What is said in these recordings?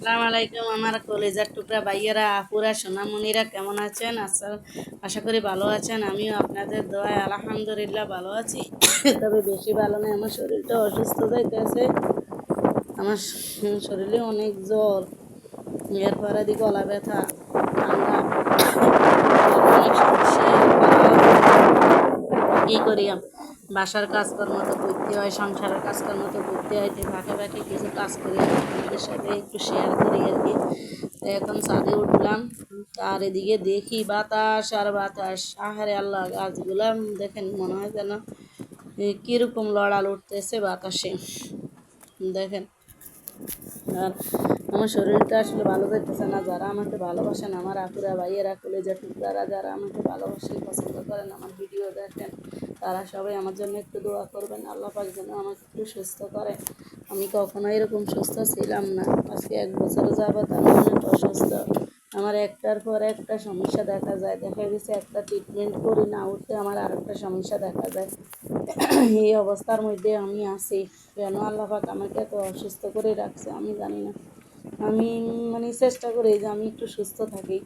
আসসালামু আলাইকুম, আমার কলেজার টুকরা ভাইয়েরা, আপুরা, সোনামণিরা কেমন আছেন? আশা- আশা করি ভালো আছেন, আমিও আপনাদের দোয়ায় আলহামদুলিল্লাহ ভালো আছি। তবে বেশি ভালো নেই আমার শরীরটা অসুস্থ যাইতেছে আমার শরীরে অনেক জ্বর, এরপর এদিকে গলা ব্যথা কি করি আম- বাসার কাজকর্ম তো করতে হয়, সংসারের কাজকর্ম তো করতে হয়, তো ফাঁকে ফাঁকে কিছু কাজ করি আপনাদের সাথে একটু শেয়ার করি আর কি। তো এখন ছাদে উঠলাম, আর এদিকে দেখি বাতাস, আর বাতাস। আহারে আল্লাহ, গাছগুলা দেখেন মনে হয় যেন কীরকম লড়াল উঠতেছে বাতাসে। দেখেন, আর আমার শরীরটা আসলে ভালো যাইতেছে না, যারা আমাকে ভালোবাসেন, আমার আপুরা, ভাইয়েরা, কলেজের টুকরারা যারা আমাকে ভালোবাসেন পছন্দ করেন, আমার ভিডিও দেখেন তারা সবাই আমার জন্য একটু দোয়া করবেন, আল্লাহ পাক যেন আমাকে একটু সুস্থ করে। আমি কখনো এরকম সুস্থ ছিলাম না। আজকে এক বছর যাবত আমি অনেক অসুস্থ। আমার একটার পর একটা সমস্যা দেখা যায়। দেখা গেছে একটা ট্রিটমেন্ট করি না উঠতে আমার আরেকটা সমস্যা দেখা যায়। এই অবস্থার মধ্যে আমি আছি। কেন আল্লাহ পাক আমাকে এত অসুস্থ করে রাখছে আমি জানি না। আমি মানে চেষ্টা করি যে আমি একটু সুস্থ থাকি।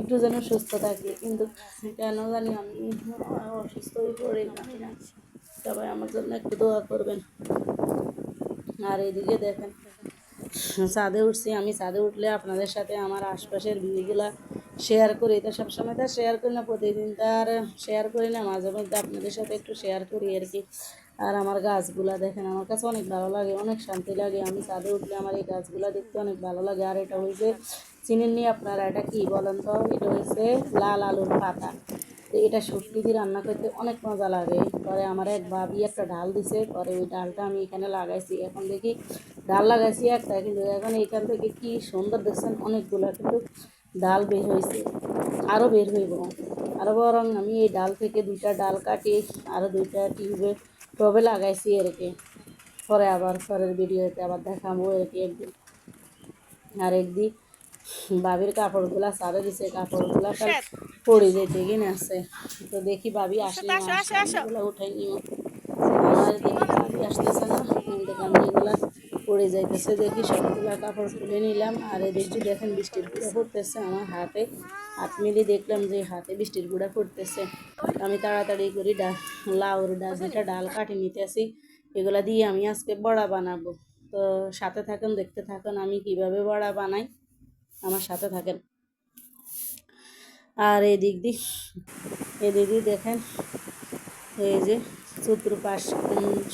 একটু যেন সুস্থ থাকি, কিন্তু কেন জানি আমি অসুস্থ হয়ে পড়ি না। সবাই আমার জন্য একটু দোয়া করবেন। আর এদিকে দেখেন, ছাদে উঠছি, আমি ছাদে উঠলে আপনাদের সাথে আমার আশপাশের ভিউগুলা শেয়ার করি। তো সবসময় তো শেয়ার করি না, প্রতিদিন তো আর শেয়ার করি না, মাঝে মধ্যে আপনাদের সাথে একটু শেয়ার করি আর কি। আর আমার গাছগুলা দেখেন, আমার কাছে অনেক ভালো লাগে, অনেক শান্তি লাগে। আমি ছাদে উঠলে আমার এই গাছগুলা দেখতে অনেক ভালো লাগে। আর এটা হয়েছে চিনেননি আপনারা এটা কি বলেন তো? এটা হয়েছে লাল আলুর পাতা। তো এটা শুটকি দিয়ে রান্না করতে অনেক মজা লাগে। পরে আমার এক ভাবি একটা ডাল দিছে, পরে ওই ডালটা আমি এখানে লাগাইছি। এখন দেখি ডাল লাগাইছি একটা, কিন্তু এখন এখান থেকে কি সুন্দর দেখছেন, অনেকগুলো কিন্তু ডাল বের হয়েছে আরও বের হইব। আরও বরং আমি এই ডাল থেকে দুইটা ডাল কাটি আরও দুইটা টিউবে টবে লাগাইছি আর কি। পরে আবার পরের ভিডিওতে আবার দেখাবো আর কি একদিন। আর একদিন বাবির কাপড়গুলা সারে দিছে কাপড়গুলা পড়ে যেতে কিনে আছে। তো দেখি বাবি আসলে উঠাই নিও আর দেখি বাবি আসতেছে না এগুলা পড়ে যাইতেছে। দেখি সবগুলা কাপড় নিলাম। আর এদিকে দেখেন বৃষ্টির গুঁড়া পড়তেছে আমার হাতে। হাত মিলিয়ে দেখলাম যে হাতে বৃষ্টির গুঁড়া পড়তেছে। আমি তাড়াতাড়ি করি ডা লাউর ডাল যেটা ডাল কাটি নিতে আসি এগুলা দিয়ে আমি আজকে বড়া বানাবো। তো সাথে থাকেন দেখতে থাকেন আমি কীভাবে বড়া বানাই আমার সাথে থাকেন। আর এদিক দি এদিক দিয়ে দেখেন এই যে চতুর্পাশ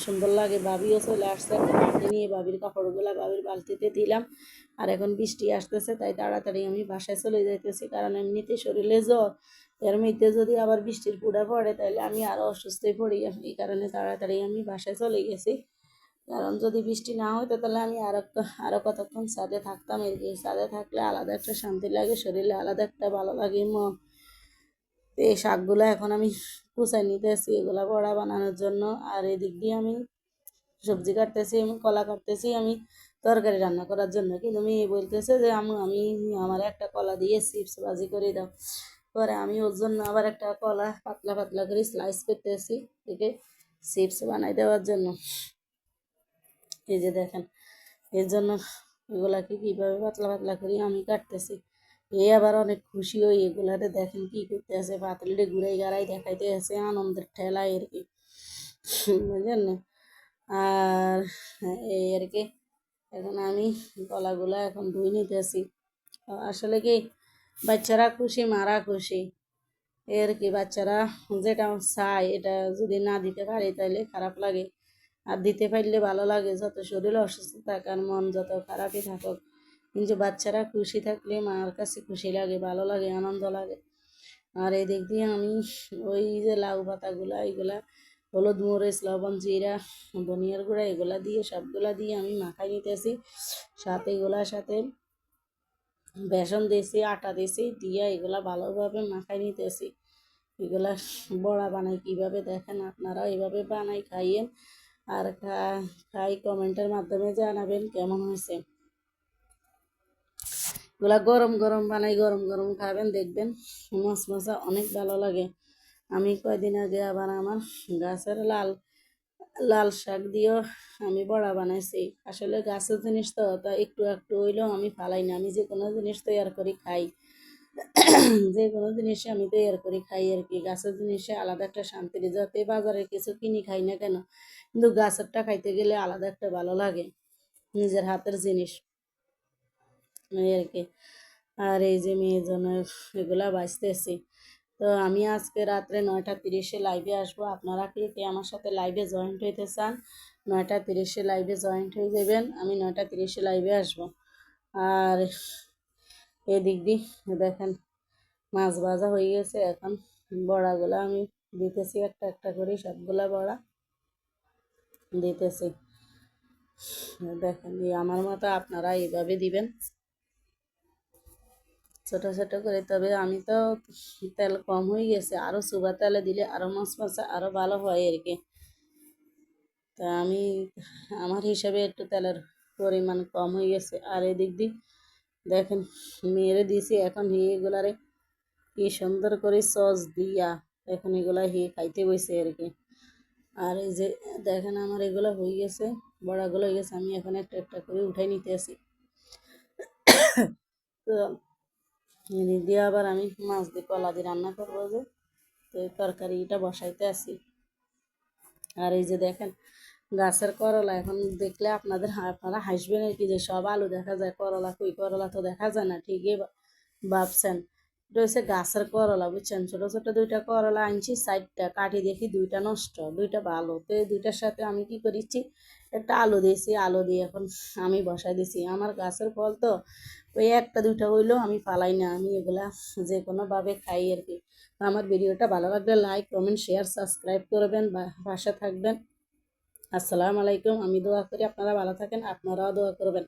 সুন্দর লাগে বাবিও চলে আসছে একটা বালতি নিয়ে বাবির কাপড়গুলা বাবির বালতিতে দিলাম। আর এখন বৃষ্টি আসতেছে, তাই তাড়াতাড়ি আমি বাসায় চলে যাইতেছি। কারণ এমনিতে শরীরে জ্বর, এর মধ্যে যদি আবার বৃষ্টির পুড়া পড়ে তাহলে আমি আরও অসুস্থ হয়ে পড়ি। এই কারণে তাড়াতাড়ি আমি বাসায় চলে গেছি। কারণ যদি বৃষ্টি না হতো তাহলে আমি আরও আরও কতক্ষণ ছাদে থাকতাম। কি ছাদে থাকলে আলাদা একটা শান্তি লাগে, শরীরে আলাদা একটা ভালো লাগে ম। তো এই শাকগুলো এখন আমি কুচাই নিতেছি এগুলা বড়া বানানোর জন্য। আর এদিক দিয়ে আমি সবজি কাটতেছি, আমি কলা কাটতেছি, আমি তরকারি রান্না করার জন্য। কিন্তু মেয়ে বলতেছে যে আমি আমি আমার একটা কলা দিয়ে চিপস ভাজি করে দাও। পরে আমি ওর জন্য আবার একটা কলা পাতলা পাতলা করে স্লাইস করতেছি থেকে চিপস বানাই দেওয়ার জন্য। এই যে দেখেন, এর জন্য এগুলাকে কীভাবে পাতলা পাতলা করি আমি কাটতেছি। এ আবার অনেক খুশি হই এগুলাতে দেখেন কি করতে আছে পাতলিতে ঘুরাই গাড়াই দেখাইতে আছে আনন্দের ঠেলায় আর কি। বুঝলেন আর এই আর কি এখন আমি গলাগুলা এখন ধুই নিতেছি। আসলে কি বাচ্চারা খুশি, মারা খুশি। এর কি বাচ্চারা যেটা চায়, এটা যদি না দিতে পারি তাহলে খারাপ লাগে। আর দিতে পারলে ভালো লাগে, যত শরীর অসুস্থ থাক আর মন যত খারাপই থাকুক। কিন্তু বাচ্চারা খুশি থাকলে মার কাছে খুশি লাগে, ভালো লাগে, আনন্দ লাগে। আর এই দিক দিয়ে আমি ওই যে লাউ পাতাগুলা এইগুলা হলুদ মরিচ, লবণ, জিরা, ধনিয়ার গুঁড়া, এগুলা দিয়ে, সবগুলা দিয়ে আমি মাখাই নিতেছি। সাথে এগুলার সাথে বেসন দিয়েছি, আটা দিয়েছি, দিয়ে এগুলা ভালোভাবে মাখাই নিতেছি। এগুলা বড়া বানাই কীভাবে দেখেন আপনারা এইভাবে বানাই খাইয়েন আর খাই কমেন্টের মাধ্যমে জানাবেন কেমন হয়েছে। এগুলা গরম গরম বানাই, গরম গরম খাবেন, দেখবেন মাছ মশা অনেক ভালো লাগে। আমি কয়দিন আগে আবার আমার গাছের লাল লাল শাক দিয়েও আমি বড়া বানাইছি। আসলে গাছের জিনিস তো, তা একটু একটু হইলেও আমি ফালাই না। আমি যে কোনো জিনিস তৈরি করি, খাই। যে কোনো জিনিসে আমি তৈরি করি, খাই আর কি। গাছের জিনিসে আলাদা একটা শান্তি যাতে বাজারে কিছু কিনি, খাই না কেন? কিন্তু গাছেরটা খাইতে গেলে আলাদা একটা ভালো লাগে, নিজের হাতের জিনিস। আর কি। আর এই যে মেয়ের জন্য এগুলা বাঁচতেছি। তো আমি আজকে রাত্রে নয়টা তিরিশে লাইভে আসব। আপনারা কে কে আমার সাথে লাইভে জয়েন্ট হইতে চান, নয়টা তিরিশে লাইভে জয়েন্ট হয়ে যাবেন। আমি নয়টা তিরিশে লাইভে আসব। আর এদিক দিয়ে দেখেন, মাছ ভাজা হয়ে গেছে। এখন বড়াগুলো আমি দিতেছি, একটা একটা করে সবগুলা বড়া দিতেছি। দেখেন আমার মতো আপনারা এইভাবে দিবেন। ছোট ছোট করে। তবে আমি তো তেল কম হয়ে গেছে। আরও সুবা তেলে দিলে আরও মাছ মাছে আরও ভালো হয় আর কি। তা আমি, আমার হিসাবে একটু তেলের পরিমাণ কম হয়ে গেছে। আর এদিক দিয়ে দেখেন, মেরে দিয়েছি এখন এগুলারে কি সুন্দর করে সস দিয়া এখন এগুলা হি খাইতে বসে আর কি। আর এই যে দেখেন আমার এগুলো হয়ে গেছে, বড়াগুলো হয়ে গেছে। আমি এখন একটা একটা করে উঠাই নিতে আসি। তো দিয়ে আবার আমি মাছ দিয়ে কলা দিয়ে রান্না করব যে, তো এই তরকারিটা বসাইতে আসি। আর এই যে দেখেন, গাছের করলা, এখন দেখলে আপনাদের আপনারা হাসবেন আর কি যে সব আলু দেখা যায়, করলা কই করলা তো দেখা যায় না, ঠিকই ভাবছেন। এটা হচ্ছে গাছের করলা, বুঝছেন? ছোটো ছোটো দুইটা করলা আনছি সাইডটা কাটি দেখি দুইটা নষ্ট, দুইটা ভালো। তো এই দুইটার সাথে আমি কি করেছি একটা আলু দিয়েছি, আলু দিয়ে এখন আমি বসাই দিয়েছি আমার গাছের ফল তো ওই একটা, দুইটা হইলেও আমি পালাই না, আমি এগুলা যে কোনোভাবে খাই আর কি। আমার ভিডিওটা ভালো লাগলে লাইক কমেন্ট শেয়ার সাবস্ক্রাইব করবেন, বা পাশে থাকবেন। আসসালামু আলাইকুম, আমি দোয়া করি আপনারা ভালো থাকেন, আপনারাও দোয়া করবেন।